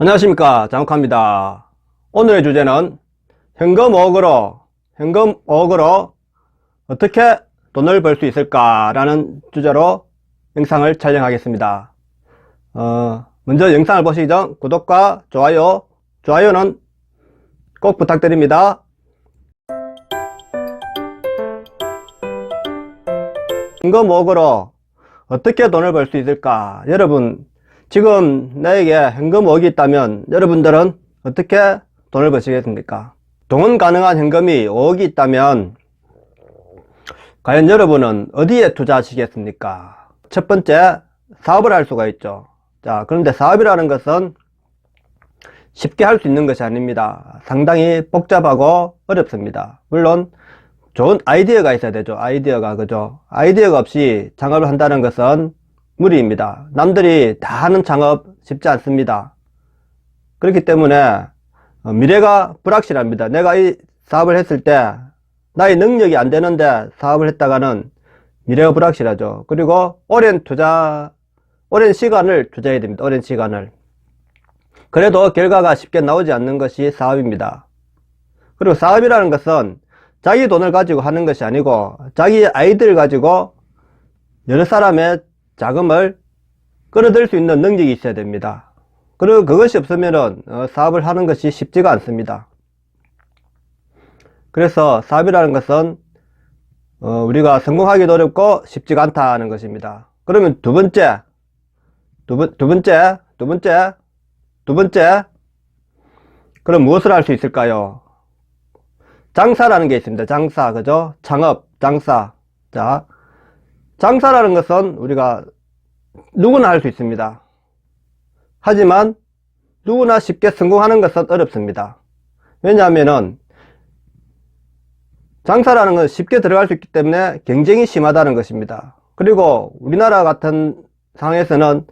안녕하십니까. 장욱합니다. 오늘의 주제는 현금 5억으로 현금 5억으로 어떻게 돈을 벌 수 있을까 라는 주제로 영상을 촬영하겠습니다. 어, 먼저 영상을 보시기 전 구독과 좋아요 좋아요는 꼭 부탁드립니다. 현금 5억으로 어떻게 돈을 벌 수 있을까? 여러분 지금 나에게 현금 5억이 있다면 여러분들은 어떻게 돈을 버시겠습니까? 동원 가능한 현금이 5억이 있다면 과연 여러분은 어디에 투자하시겠습니까? 첫 번째 사업을 할 수가 있죠. 자 그런데 사업이라는 것은 쉽게 할 수 있는 것이 아닙니다. 상당히 복잡하고 어렵습니다. 물론 좋은 아이디어가 있어야 되죠. 아이디어가 그죠. 아이디어가 없이 창업을 한다는 것은 무리입니다. 남들이 다 하는 창업 쉽지 않습니다. 그렇기 때문에 어, 미래가 불확실합니다. 내가 이 사업을 했을 때 나의 능력이 안 되는데 사업을 했다가는 미래가 불확실하죠. 그리고 오랜 투자, 오랜 시간을 투자해야 됩니다. 오랜 시간을. 그래도 결과가 쉽게 나오지 않는 것이 사업입니다. 그리고 사업이라는 것은 자기 돈을 가지고 하는 것이 아니고 자기 아이디를 가지고 여러 사람의 자금을 끌어들 수 있는 능력이 있어야 됩니다. 그리고 그것이 없으면 사업을 하는 것이 쉽지가 않습니다. 그래서 사업이라는 것은 어, 우리가 성공하기도 어렵고 쉽지가 않다는 것입니다. 그러면 두 번째, 두, 번, 두 번째, 두 번째, 두 번째, 그럼 무엇을 할 수 있을까요? 장사라는 게 있습니다. 장사, 그죠? 창업, 장사. 자, 장사라는 것은 우리가 누구나 할 수 있습니다. 하지만 누구나 쉽게 성공하는 것은 어렵습니다. 왜냐하면은 장사라는 것은 쉽게 들어갈 수 있기 때문에 경쟁이 심하다는 것입니다. 그리고 우리나라 같은 상황에서는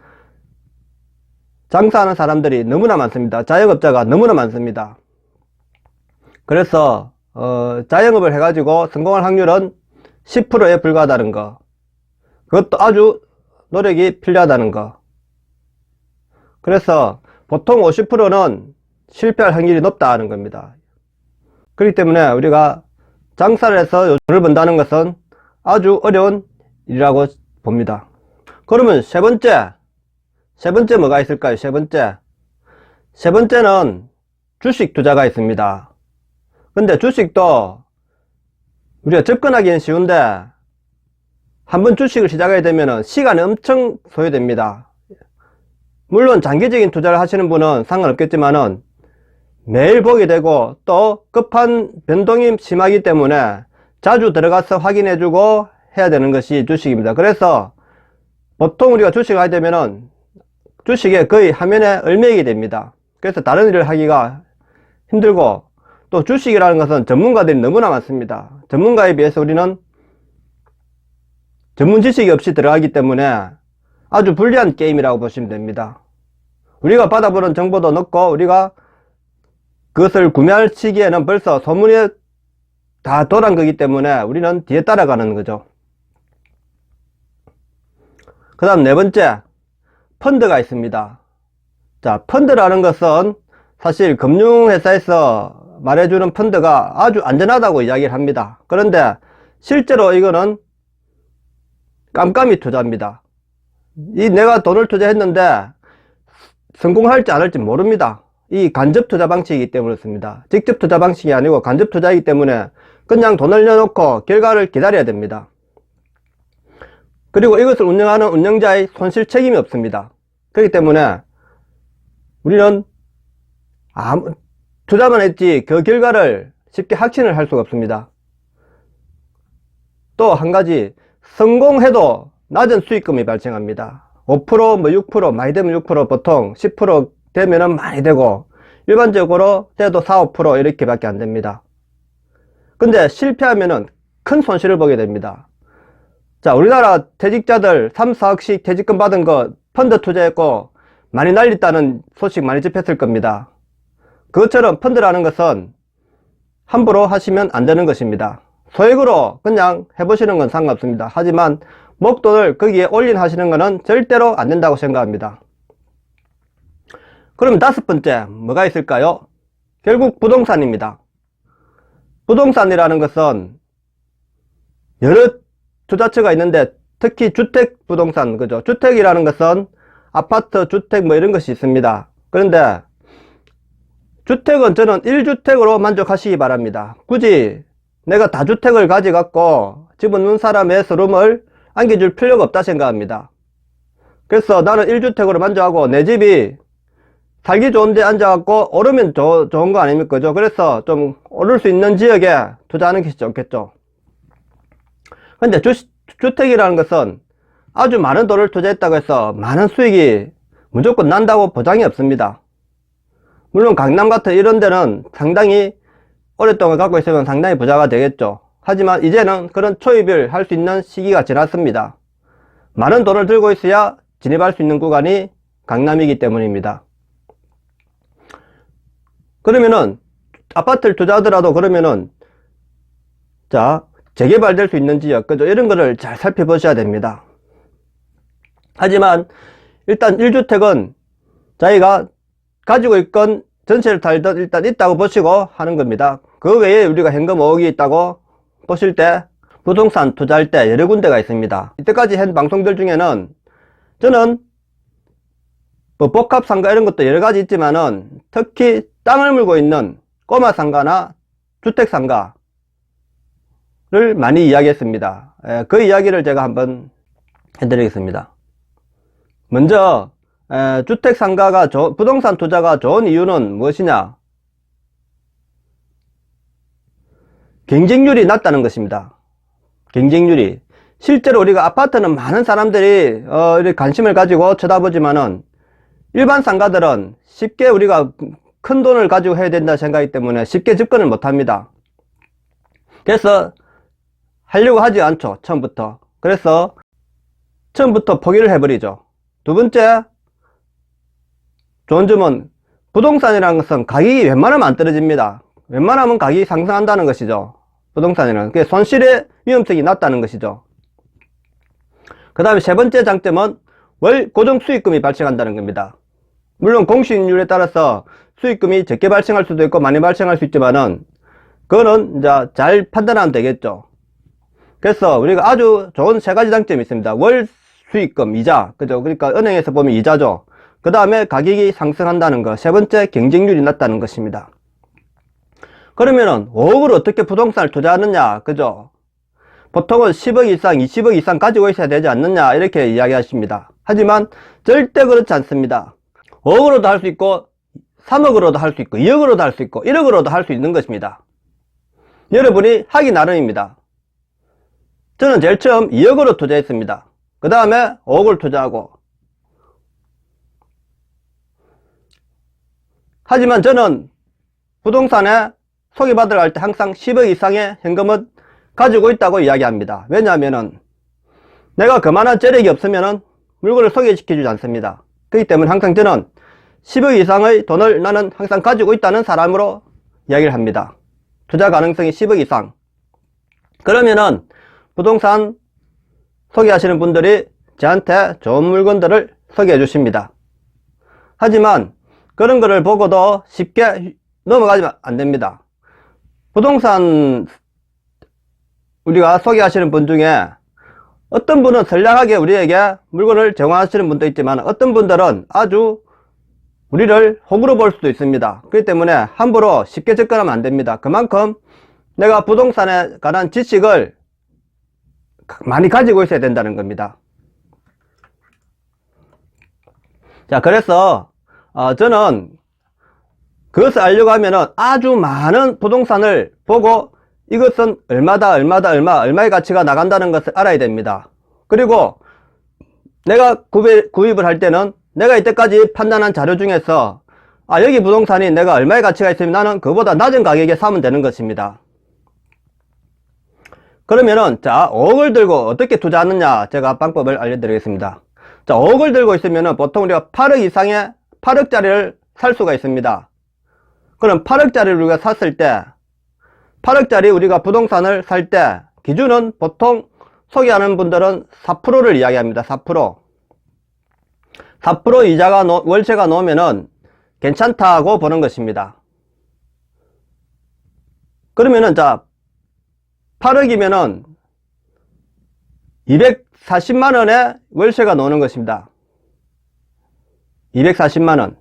장사하는 사람들이 너무나 많습니다. 자영업자가 너무나 많습니다. 그래서 어, 자영업을 해가지고 성공할 확률은 10%에 불과하다는 거. 그것도 아주 노력이 필요하다는 거. 그래서 보통 50%는 실패할 확률이 높다는 겁니다. 그렇기 때문에 우리가 장사를 해서 돈을 번다는 것은 아주 어려운 일이라고 봅니다. 그러면 세 번째, 세 번째 뭐가 있을까요? 세 번째. 세 번째는 주식 투자가 있습니다. 근데 주식도 우리가 접근하기는 쉬운데 한 번 주식을 시작하게 되면 시간이 엄청 소요됩니다. 물론 장기적인 투자를 하시는 분은 상관없겠지만은 매일 보게 되고 또 급한 변동이 심하기 때문에 자주 들어가서 확인해주고 해야 되는 것이 주식입니다. 그래서 보통 우리가 주식을 하게 되면은 주식에 거의 화면에 얼매이게 됩니다. 그래서 다른 일을 하기가 힘들고 또 주식이라는 것은 전문가들이 너무나 많습니다. 전문가에 비해서 우리는 전문 지식이 없이 들어가기 때문에 아주 불리한 게임이라고 보시면 됩니다. 우리가 받아보는 정보도 넣고 우리가 그것을 구매할 시기에는 벌써 소문이 다 돌아간 거기 때문에 우리는 뒤에 따라가는 거죠. 그 다음 네 번째, 펀드가 있습니다. 자, 펀드라는 것은 사실 금융회사에서 말해주는 펀드가 아주 안전하다고 이야기를 합니다. 그런데 실제로 이거는 깜깜이 투자입니다. 이 내가 돈을 투자했는데 성공할지 안 할지 모릅니다. 이 간접 투자 방식이기 때문에 그렇습니다. 직접 투자 방식이 아니고 간접 투자이기 때문에 그냥 돈을 넣어놓고 결과를 기다려야 됩니다. 그리고 이것을 운영하는 운영자의 손실 책임이 없습니다. 그렇기 때문에 우리는 아무 투자만 했지 그 결과를 쉽게 확신을 할 수가 없습니다. 또 한 가지 성공해도 낮은 수익금이 발생합니다. 5%, 뭐 6%, 많이 되면 6%, 보통 10% 되면은 많이 되고, 일반적으로 돼도 4, 5% 이렇게 밖에 안 됩니다. 근데 실패하면은 큰 손실을 보게 됩니다. 자, 우리나라 퇴직자들 3, 4억씩 퇴직금 받은 거 펀드 투자했고, 많이 날렸다는 소식 많이 접했을 겁니다. 그것처럼 펀드라는 것은 함부로 하시면 안 되는 것입니다. 소액으로 그냥 해보시는 건 상관없습니다. 하지만 목돈을 거기에 올린 하시는 것은 절대로 안 된다고 생각합니다. 그럼 다섯 번째 뭐가 있을까요? 결국 부동산입니다. 부동산이라는 것은 여러 투자처가 있는데 특히 주택 부동산 그죠? 주택이라는 것은 아파트, 주택 뭐 이런 것이 있습니다. 그런데 주택은 저는 1주택으로 만족하시기 바랍니다. 굳이 내가 다주택을 가져갖고 집어넣은 사람의 서름을 안겨줄 필요가 없다 생각합니다. 그래서 나는 1주택으로 만족하고 내 집이 살기 좋은데 앉아갖고 오르면 조- 좋은 거 아닙니까? 그죠? 그래서 좀 오를 수 있는 지역에 투자하는 것이 좋겠죠. 근데 주, 주택이라는 것은 아주 많은 돈을 투자했다고 해서 많은 수익이 무조건 난다고 보장이 없습니다. 물론 강남 같은 이런 데는 상당히 오랫동안 갖고 있으면 상당히 부자가 되겠죠. 하지만 이제는 그런 초입을 할 수 있는 시기가 지났습니다. 많은 돈을 들고 있어야 진입할 수 있는 구간이 강남이기 때문입니다. 그러면은 아파트를 투자하더라도 그러면은 자 재개발될 수 있는 지역 그죠 이런 거를 잘 살펴보셔야 됩니다. 하지만 일단 1주택은 자기가 가지고 있건 전세를 달든 일단 있다고 보시고 하는 겁니다. 그 외에 우리가 현금 5억이 있다고 보실 때 부동산 투자할 때 여러 군데가 있습니다. 이때까지 한 방송들 중에는 저는 뭐 복합 상가 이런 것도 여러 가지 있지만은 특히 땅을 물고 있는 꼬마 상가나 주택 상가를 많이 이야기했습니다. 에, 그 이야기를 제가 한번 해드리겠습니다. 먼저 에, 주택 상가가 조- 부동산 투자가 좋은 이유는 무엇이냐? 경쟁률이 낮다는 것입니다. 경쟁률이 실제로 우리가 아파트는 많은 사람들이 어, 관심을 가지고 쳐다보지만은 일반 상가들은 쉽게 우리가 큰 돈을 가지고 해야 된다 생각이기 때문에 쉽게 접근을 못 합니다. 그래서 하려고 하지 않죠. 처음부터. 그래서 처음부터 포기를 해버리죠. 두 번째 좋은 점은 부동산이라는 것은 가격이 웬만하면 안 떨어집니다. 웬만하면 가격이 상승한다는 것이죠. 부동산이라는 게 손실의 위험성이 낮다는 것이죠. 그 다음에 세 번째 장점은 월 고정 수익금이 발생한다는 겁니다. 물론 공시인율에 따라서 수익금이 적게 발생할 수도 있고 많이 발생할 수 있지만은 그거는 이제 잘 판단하면 되겠죠. 그래서 우리가 아주 좋은 세 가지 장점이 있습니다. 월 수익금, 이자, 그죠? 그러니까 은행에서 보면 이자죠. 그 다음에 가격이 상승한다는 것. 세 번째, 경쟁률이 낮다는 것입니다. 그러면은 5억을 어떻게 부동산을 투자하느냐, 그죠? 보통은 10억 이상, 20억 이상 가지고 있어야 되지 않느냐, 이렇게 이야기하십니다. 하지만 절대 그렇지 않습니다. 5억으로도 할 수 있고, 3억으로도 할 수 있고, 2억으로도 할 수 있고, 1억으로도 할 수 있는 것입니다. 여러분이 하기 나름입니다. 저는 제일 처음 2억으로 투자했습니다. 그 다음에 5억을 투자하고. 하지만 저는 부동산에 소개받으러 갈 때 항상 10억 이상의 현금은 가지고 있다고 이야기합니다. 왜냐하면은 내가 그만한 재력이 없으면은 물건을 소개시켜주지 않습니다. 그렇기 때문에 항상 저는 10억 이상의 돈을 나는 항상 가지고 있다는 사람으로 이야기를 합니다. 투자 가능성이 10억 이상. 그러면은 부동산 소개하시는 분들이 저한테 좋은 물건들을 소개해 주십니다. 하지만 그런 거를 보고도 쉽게 넘어가지면 안 됩니다. 부동산 우리가 소개하시는 분 중에 어떤 분은 선량하게 우리에게 물건을 제공하시는 분도 있지만 어떤 분들은 아주 우리를 호구로 볼 수도 있습니다. 그렇기 때문에 함부로 쉽게 접근하면 안 됩니다. 그만큼 내가 부동산에 관한 지식을 많이 가지고 있어야 된다는 겁니다. 자, 그래서 어, 저는 그것을 알려고 하면은 아주 많은 부동산을 보고 이것은 얼마다 얼마다 얼마 얼마의 가치가 나간다는 것을 알아야 됩니다. 그리고 내가 구입, 구입을 할 때는 내가 이때까지 판단한 자료 중에서 아 여기 부동산이 내가 얼마의 가치가 있으면 나는 그보다 낮은 가격에 사면 되는 것입니다. 그러면은 자 5억을 들고 어떻게 투자하느냐 제가 방법을 알려드리겠습니다. 자 5억을 들고 있으면은 보통 우리가 8억 이상의 8억짜리를 살 수가 있습니다. 그럼 8억짜리를 우리가 샀을 때 8억짜리 우리가 부동산을 살 때 기준은 보통 소개하는 분들은 4%를 이야기합니다. 4%. 4% 이자가 놓- 월세가 나오면은 괜찮다고 보는 것입니다. 그러면은 자 8억이면은 240만원의 월세가 나오는 것입니다. 240만원.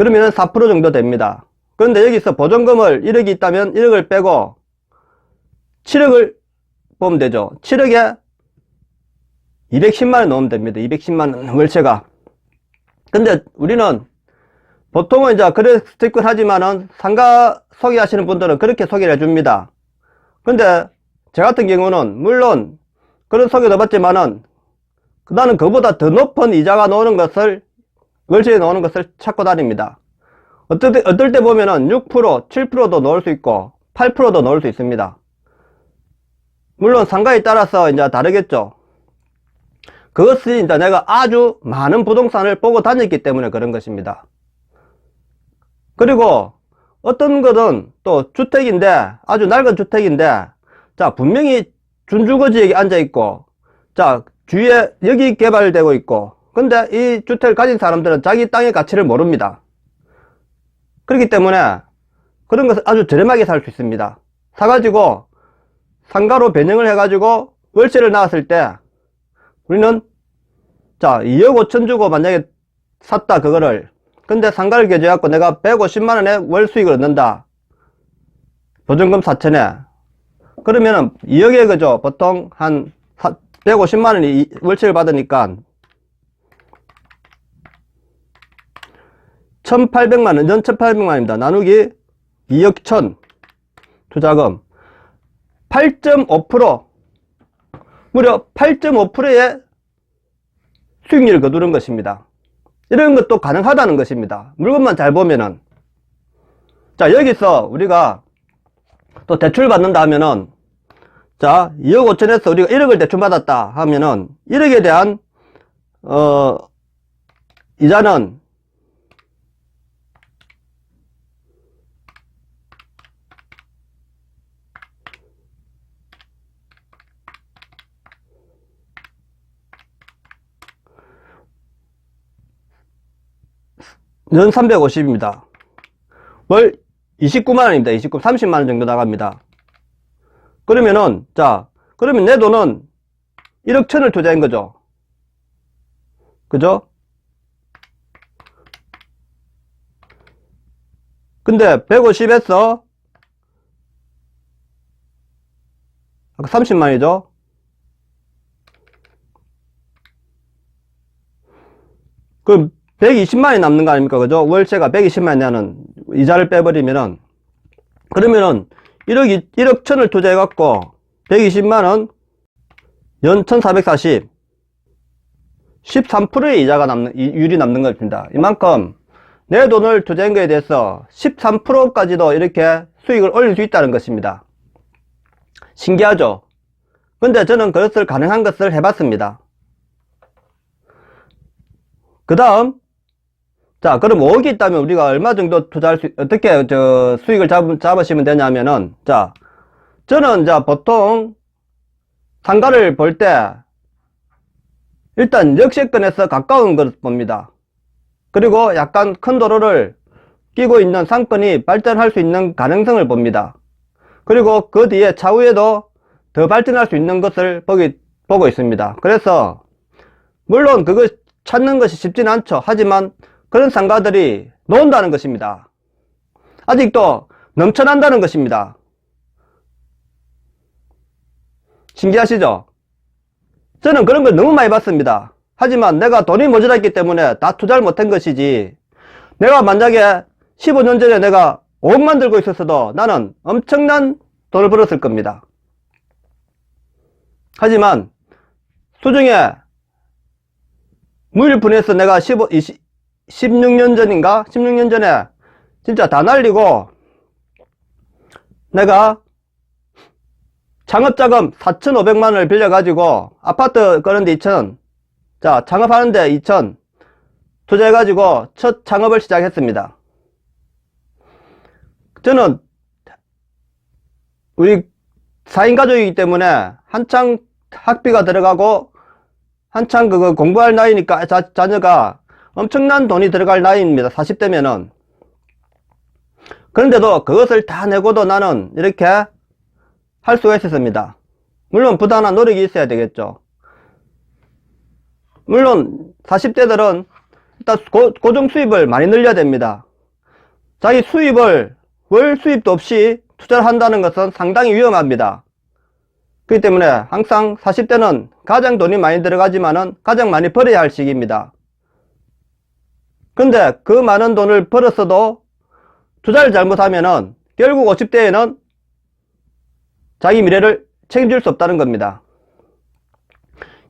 그러면은 4% 정도 됩니다. 그런데 여기서 보존금을 1억이 있다면 1억을 빼고 7억을 보면 되죠. 7억에 210만원 넣으면 됩니다. 210만원 월세가. 근데 우리는 보통은 이제 그래 스티커 하지만은 상가 소개하시는 분들은 그렇게 소개를 해줍니다. 근데 저 같은 경우는 물론 그런 소개도 받지만은 나는 그보다 더 높은 이자가 나오는 것을 월세에 나오는 것을 찾고 다닙니다. 어떨 때, 어떨 때 보면은 6%, 7%도 넣을 수 있고 8%도 넣을 수 있습니다. 물론 상가에 따라서 이제 다르겠죠. 그것이 이제 내가 아주 많은 부동산을 보고 다녔기 때문에 그런 것입니다. 그리고 어떤 것은 또 주택인데 아주 낡은 주택인데 자 분명히 준주거지역에 앉아 있고 자 주위에 여기 개발되고 있고 근데 이 주택을 가진 사람들은 자기 땅의 가치를 모릅니다. 그렇기 때문에 그런 것을 아주 저렴하게 살 수 있습니다. 사가지고 상가로 변형을 해가지고 월세를 나왔을 때 우리는 자 2억 5천 주고 만약에 샀다 그거를 근데 상가를 개조해갖고 내가 150만원의 월 수익을 얻는다 보증금 4천에 그러면은 2억에 그죠 보통 한 150만원이 월세를 받으니까 1800만원 연 1800만원입니다. 나누기 2억 1000 투자금. 8.5% 무려 8.5%의 수익률을 거두는 것입니다. 이런 것도 가능하다는 것입니다. 물건만 잘 보면은. 자 여기서 우리가 또 대출 받는다 하면은 자 2억 5천에서 우리가 1억을 대출 받았다 하면은 1억에 대한 어 이자는 연 350입니다. 월 29만원입니다. 29, 30만원 정도 나갑니다. 그러면은, 자, 그러면 내 돈은 1억 천을 투자한 거죠. 그죠? 근데 150에서 아까 30만이죠? 그럼 120만이 남는 거 아닙니까? 그죠? 월세가 120만이 나는 이자를 빼버리면은, 그러면은 1억, 1억 천을 투자해갖고 120만원, 연 1440, 13%의 이자가 남는, 이- 율이 남는 것입니다. 이만큼 내 돈을 투자한 거에 대해서 13%까지도 이렇게 수익을 올릴 수 있다는 것입니다. 신기하죠? 근데 저는 그것을 가능한 것을 해봤습니다. 그 다음, 자, 그럼 5억이 있다면 우리가 얼마 정도 투자할 수, 어떻게 저 수익을 잡, 잡으시면 되냐면은, 자, 저는 자, 보통 상가를 볼 때, 일단 역세권에서 가까운 것을 봅니다. 그리고 약간 큰 도로를 끼고 있는 상권이 발전할 수 있는 가능성을 봅니다. 그리고 그 뒤에 차후에도 더 발전할 수 있는 것을 보기, 보고 있습니다. 그래서, 물론 그거 찾는 것이 쉽지는 않죠. 하지만 그런 상가들이 놓은다는 것입니다. 아직도 넘쳐난다는 것입니다. 신기하시죠? 저는 그런 걸 너무 많이 봤습니다. 하지만 내가 돈이 모자랐기 때문에 다 투자를 못한 것이지 내가 만약에 15년 전에 내가 5억만 들고 있었어도 나는 엄청난 돈을 벌었을 겁니다. 하지만 수중에 무일푼에서 내가 15, 20, 16년 전인가? 16년 전에 진짜 다 날리고 내가 창업자금 4,500만원을 빌려가지고 아파트 그런데 2천 자 창업하는데 2천 투자해가지고 첫 창업을 시작했습니다. 저는 우리 4인 가족이기 때문에 한창 학비가 들어가고 한창 그거 공부할 나이니까 자, 자녀가 엄청난 돈이 들어갈 나이입니다. 40대면은. 그런데도 그것을 다 내고도 나는 이렇게 할 수가 있었습니다. 물론 부단한 노력이 있어야 되겠죠. 물론 40대들은 일단 고, 고정 수입을 많이 늘려야 됩니다. 자기 수입을 월 수입도 없이 투자를 한다는 것은 상당히 위험합니다. 그렇기 때문에 항상 40대는 가장 돈이 많이 들어가지만은 가장 많이 벌어야 할 시기입니다. 근데 그 많은 돈을 벌었어도 투자를 잘못하면은 결국 50대에는 자기 미래를 책임질 수 없다는 겁니다.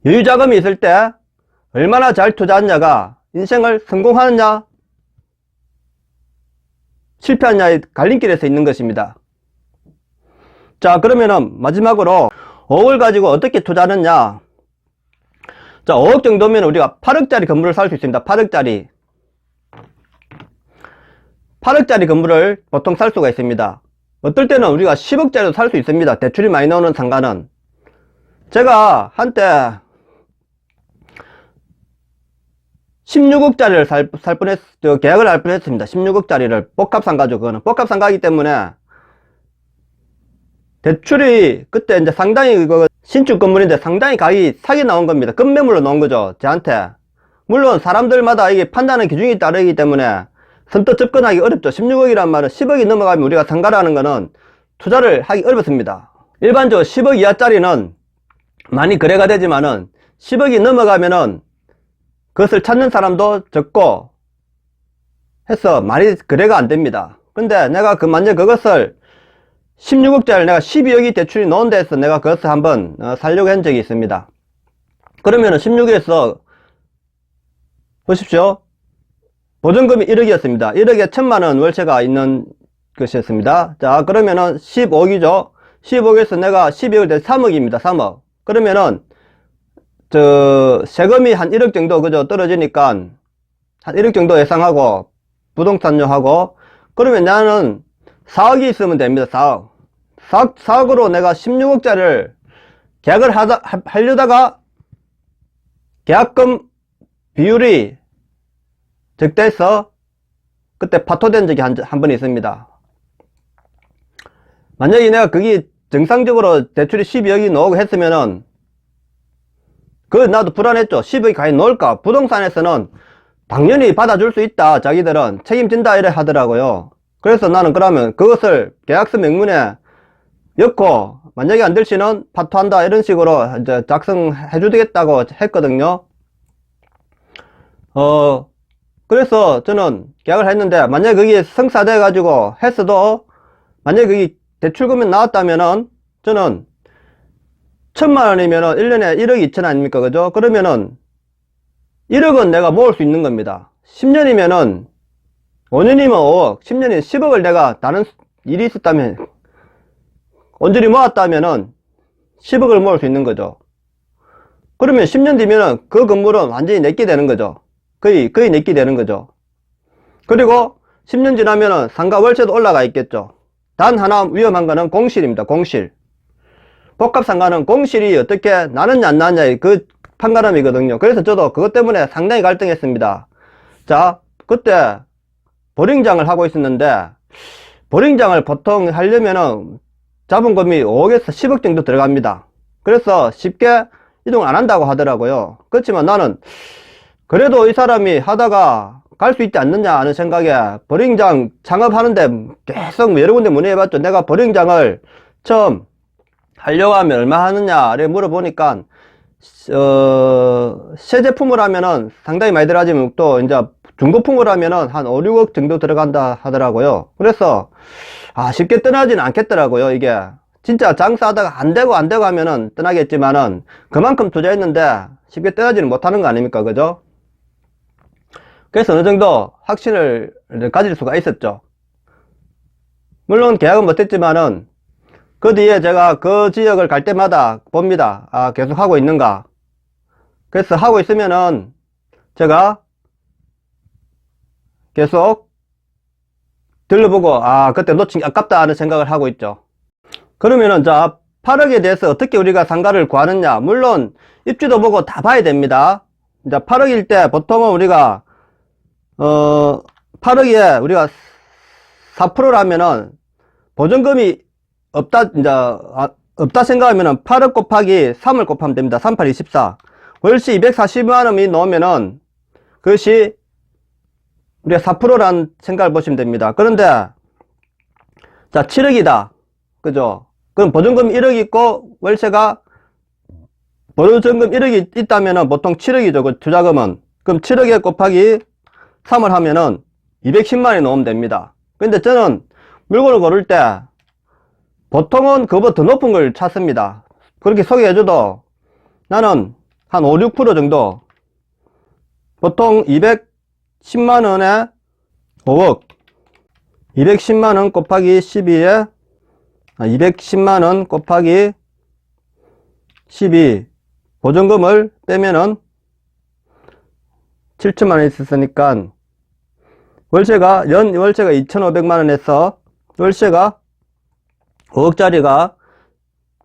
여유 자금이 있을 때 얼마나 잘 투자하느냐가 인생을 성공하느냐 실패하느냐의 갈림길에서 있는 것입니다. 자 그러면은 마지막으로 5억을 가지고 어떻게 투자하느냐 자 5억 정도면 우리가 8억짜리 건물을 살 수 있습니다. 8억짜리 8억짜리 건물을 보통 살 수가 있습니다. 어떨 때는 우리가 10억짜리도 살 수 있습니다. 대출이 많이 나오는 상가는. 제가 한때 16억짜리를 살, 살 뻔했, 저, 계약을 할 뻔했습니다. 16억짜리를 복합상가죠, 그거는. 복합상가이기 때문에 대출이 그때 이제 상당히 그거 신축 건물인데 상당히 가격이 사기 나온 겁니다. 급매물로 나온 거죠, 저한테. 물론 사람들마다 이게 판단의 기준이 다르기 때문에 선뜻 접근하기 어렵죠. 16억이란 말은 10억이 넘어가면 우리가 상가라는 거는 투자를 하기 어렵습니다. 일반적으로 10억 이하짜리는 많이 거래가 되지만은 10억이 넘어가면은 그것을 찾는 사람도 적고 해서 많이 거래가 안 됩니다. 근데 내가 그 만약 그것을 16억짜리 내가 12억이 대출이 나온 데서 내가 그것을 한번 어, 살려고 한 적이 있습니다. 그러면은 16에서 보십시오. 보증금이 1억이었습니다. 1억에 천만원 월세가 있는 것이었습니다. 자, 그러면은 15억이죠. 15억에서 내가 12억을 대 3억입니다. 3억. 그러면은, 저, 세금이 한 1억 정도 그저 떨어지니까, 한 1억 정도 예상하고, 부동산료하고, 그러면 나는 4억이 있으면 됩니다. 4억. 4억, 4억으로 내가 16억짜리를 계약을 하다, 하- 하려다가, 계약금 비율이 적대해서 그때 파토된 적이 한, 한 번 있습니다. 만약에 내가 그게 정상적으로 대출이 12억이 나오고 했으면은 그 나도 불안했죠. 10억이 과연 나올까? 부동산에서는 당연히 받아줄 수 있다. 자기들은 책임진다 이래 하더라고요. 그래서 나는 그러면 그것을 계약서 명문에 엮고 만약에 안 될 시는 파토한다 이런 식으로 이제 작성해 주겠다고 했거든요. 어 그래서 저는 계약을 했는데 만약에 그게 성사돼 가지고 했어도 만약에 그게 대출금이 나왔다면은 저는 천만 원이면은 1년에 1억 2천 아닙니까? 그죠? 그러면은 1억은 내가 모을 수 있는 겁니다. 10년이면은 5년이면 5억 10년이면 10억을 내가 다른 일이 있었다면 온전히 모았다면은 10억을 모을 수 있는 거죠. 그러면 10년 뒤면은 그 건물은 완전히 내게 되는 거죠 거의, 거의 내게 되는 거죠. 그리고 10년 지나면은 상가 월세도 올라가 있겠죠. 단 하나 위험한 거는 공실입니다. 공실. 복합 상가는 공실이 어떻게 나느냐 안 나느냐의 그 판가름이거든요. 그래서 저도 그것 때문에 상당히 갈등했습니다. 자, 그때 보링장을 하고 있었는데 보링장을 보통 하려면은 자본금이 5억에서 10억 정도 들어갑니다. 그래서 쉽게 이동 안 한다고 하더라고요. 그렇지만 나는 그래도 이 사람이 하다가 갈 수 있지 않느냐 하는 생각에 버링장 창업하는데 계속 뭐 여러 군데 문의해봤죠. 내가 버링장을 처음 하려고 하면 얼마 하느냐를 물어보니까 어, 새 제품을 하면은 상당히 많이 들어가지만 또 이제 중고품을 하면은 한 5, 6억 정도 들어간다 하더라고요. 그래서 아 쉽게 떠나지는 않겠더라고요. 이게 진짜 장사하다가 안 되고 안 되고 하면은 떠나겠지만은 그만큼 투자했는데 쉽게 떠나지는 못하는 거 아닙니까? 그죠? 그래서 어느 정도 확신을 가질 수가 있었죠. 물론 계약은 못했지만은 그 뒤에 제가 그 지역을 갈 때마다 봅니다. 아, 계속 하고 있는가. 그래서 하고 있으면은 제가 계속 들러보고 아, 그때 놓친 게 아깝다 하는 생각을 하고 있죠. 그러면은 자, 8억에 대해서 어떻게 우리가 상가를 구하느냐. 물론 입주도 보고 다 봐야 됩니다. 이제 8억일 때 보통은 우리가 어, 8억에 우리가 4%라면은 보증금이 없다, 이제, 아, 없다 생각하면은 8억 곱하기 3을 곱하면 됩니다. 38, 24. 월시 240만원이 나오면은 그것이 우리가 4%란 생각을 보시면 됩니다. 그런데, 자, 7억이다. 그죠? 그럼 보증금 1억 있고 월세가 보증금 1억이 있다면은 보통 7억이죠. 그 투자금은. 그럼 7억에 곱하기 3을 하면은 210만원이 나오면 됩니다. 근데 저는 물건을 고를 때 보통은 그보다 더 높은 걸 찾습니다. 그렇게 소개해줘도 나는 한 5, 6% 정도 보통 210만원에 5억 210만원 곱하기 12에 210만원 곱하기 12 보증금을 빼면은 7천만 원 있었으니까 월세가 연 월세가 2,500만 원에서 월세가 5억짜리가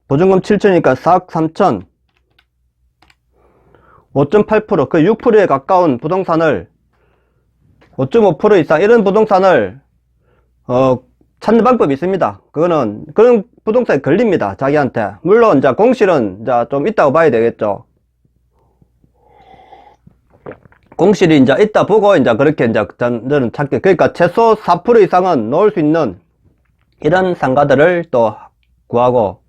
보증금 7천이니까 4억 3천 5.8%, 그 6%에 가까운 부동산을 5.5% 이상 이런 부동산을 어, 찾는 방법이 있습니다. 그거는 그런 부동산에 걸립니다. 자기한테. 물론 이제 공실은 이제 좀 있다고 봐야 되겠죠. 공실이 이제 있다 보고 이제 그렇게 이제 저는 찾게 그러니까 최소 4% 이상은 넣을 수 있는 이런 상가들을 또 구하고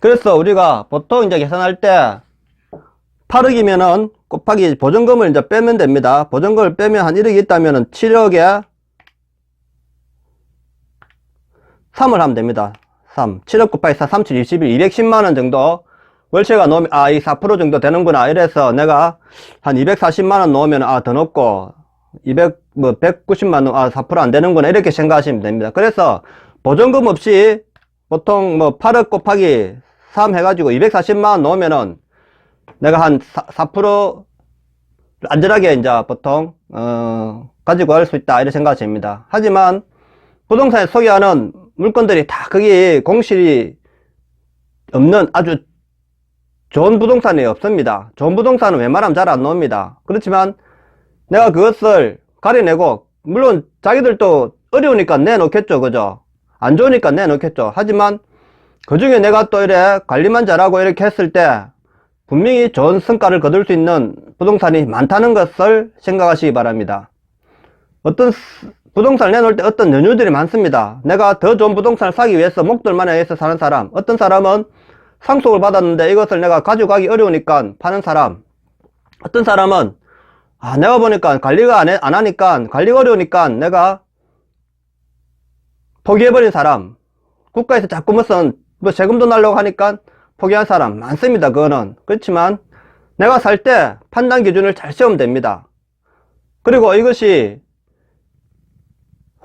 그래서 우리가 보통 이제 계산할 때 8억이면은 곱하기 보증금을 이제 빼면 됩니다. 보증금을 빼면 한 1억이 있다면은 7억에 3을 하면 됩니다. 3. 7억 곱하기 4, 3, 7, 21, 210만원 정도 월세가 넣으면, 아, 이 4% 정도 되는구나. 이래서 내가 한 240만원 넣으면, 아, 더 높고, 200, 뭐, 190만원, 아, 4%안 되는구나. 이렇게 생각하시면 됩니다. 그래서 보증금 없이 보통 뭐 8억 곱하기 3 해가지고 240만원 넣으면은 내가 한 4, 4% 안전하게 이제 보통, 어, 가지고 갈 수 있다. 이렇게 생각하십니다. 하지만 부동산에 소개하는 물건들이 다 거기 공실이 없는 아주 좋은 부동산이 없습니다. 좋은 부동산은 웬만하면 잘 안 나옵니다. 그렇지만 내가 그것을 가려내고 물론 자기들도 어려우니까 내놓겠죠. 그죠? 안 좋으니까 내놓겠죠. 하지만 그 중에 내가 또 이래 관리만 잘하고 이렇게 했을 때 분명히 좋은 성과를 거둘 수 있는 부동산이 많다는 것을 생각하시기 바랍니다. 어떤 부동산을 내놓을 때 어떤 연유들이 많습니다. 내가 더 좋은 부동산을 사기 위해서 목돈만 해서 사는 사람. 어떤 사람은 상속을 받았는데 이것을 내가 가져가기 어려우니까 파는 사람. 어떤 사람은 아, 내가 보니까 관리가 안, 해, 안 하니까 관리가 어려우니까 내가 포기해버린 사람. 국가에서 자꾸 무슨 뭐 세금도 날려고 하니까 포기한 사람 많습니다. 그거는. 그렇지만 내가 살 때 판단 기준을 잘 세우면 됩니다. 그리고 이것이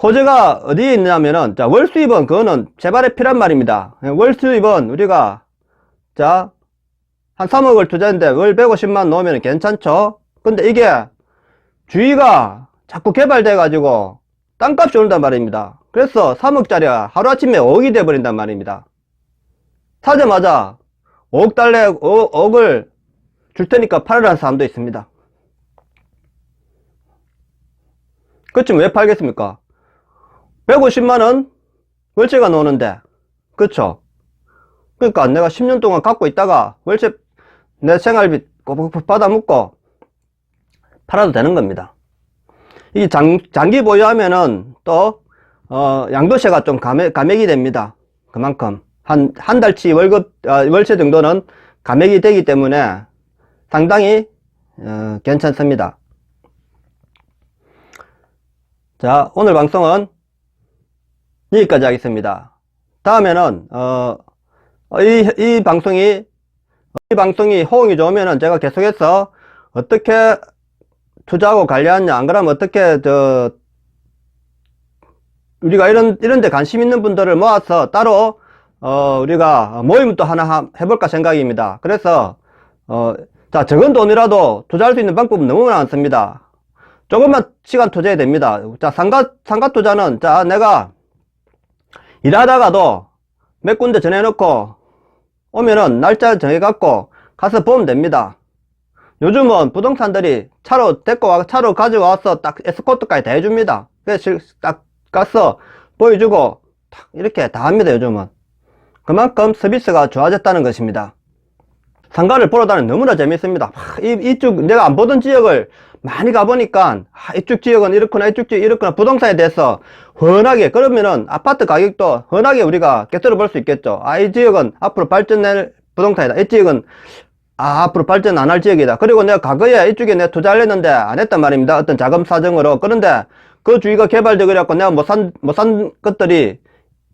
호재가 어디에 있냐면은 자 월수입은 그거는 재발에 필요한 말입니다 월수입은 우리가 자 한 3억을 투자했는데 월 150만 넣으면 괜찮죠? 근데 이게 주위가 자꾸 개발돼 가지고 땅값이 오른단 말입니다. 그래서 3억짜리가 하루아침에 5억이 돼 버린단 말입니다. 사자마자 5억 달래 5, 5억을 줄 테니까 팔으라는 사람도 있습니다. 그렇지만 왜 팔겠습니까? 150만원 월세가 나오는데 그쵸 그러니까 내가 10년 동안 갖고 있다가 월세 내 생활비 꼬박꼬박 받아먹고 팔아도 되는 겁니다. 이 장, 장기 보유하면은 또 어, 양도세가 좀 감액, 감액이 됩니다. 그만큼. 한, 한 달치 월급, 어, 월세 정도는 감액이 되기 때문에 상당히 어, 괜찮습니다. 자 오늘 방송은 여기까지 하겠습니다. 다음에는 어, 이, 이 방송이 이 방송이 호응이 좋으면은 제가 계속해서 어떻게 투자하고 관리하냐 안 그러면 어떻게 저 우리가 이런 이런 데 관심 있는 분들을 모아서 따로 어 우리가 모임 또 하나 해볼까 생각입니다. 그래서 어자 적은 돈이라도 투자할 수 있는 방법은 너무 많습니다. 조금만 시간 투자해야 됩니다. 자 상가 상가 투자는 자 내가 일하다가도 몇 군데 전해놓고 오면은 날짜 정해갖고 가서 보면 됩니다. 요즘은 부동산들이 차로 데리고 와, 차로 가지고 와서 딱 에스코트까지 다 해줍니다. 그래서 실- 딱 가서 보여주고 탁 이렇게 다 합니다, 요즘은. 그만큼 서비스가 좋아졌다는 것입니다. 상가를 보러 다니는 너무나 재밌습니다. 하, 이, 이쪽 내가 안 보던 지역을 많이 가보니까 아, 이쪽 지역은 이렇구나 이쪽 지역 이렇구나 부동산에 대해서 훤하게 그러면은 아파트 가격도 훤하게 우리가 깨뜨려 볼 수 있겠죠. 아 이 지역은 앞으로 발전될 부동산이다. 이 지역은 아 앞으로 발전 안 할 지역이다. 그리고 내가 과거에 이쪽에 내가 투자를 했는데 안 했단 말입니다. 어떤 자금 사정으로 그런데 그 주위가 그래갖고 내가 못 산 못 산 것들이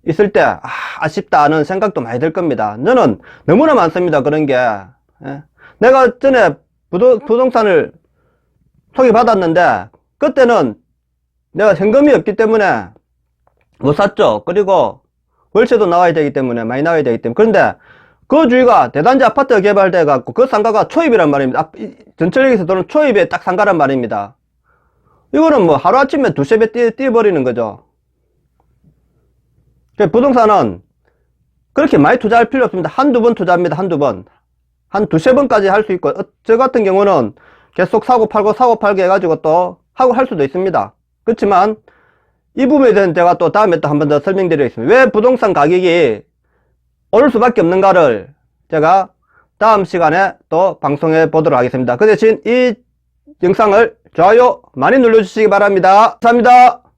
있을 때 아, 아쉽다 하는 생각도 많이 들 겁니다. 저는 너무나 많습니다. 그런 게 예. 내가 전에 부도, 부동산을 소개받았는데 그때는 내가 현금이 없기 때문에 못 샀죠. 그리고 월세도 나와야 되기 때문에 많이 나와야 되기 때문에 그런데 그 주위가 대단지 아파트가 개발돼 갖고 그 상가가 초입이란 말입니다. 아, 이- 전철역에서 도는 초입에 딱 상가란 말입니다. 이거는 뭐 하루아침에 두세 배 뛰, 뛰어버리는 거죠. 그 부동산은 그렇게 많이 투자할 필요 없습니다. 한두 번 투자합니다. 한두 번. 한 두세 번까지 할 수 있고, 어, 저 같은 경우는 계속 사고 팔고 사고 팔게 해가지고 또 하고 할 수도 있습니다. 그렇지만 이 부분에 대해서는 제가 또 다음에 또 한 번 더 설명드리겠습니다. 왜 부동산 가격이 오를 수밖에 없는가를 제가 다음 시간에 또 방송해 보도록 하겠습니다. 그 대신 이 영상을 좋아요 많이 눌러주시기 바랍니다. 감사합니다.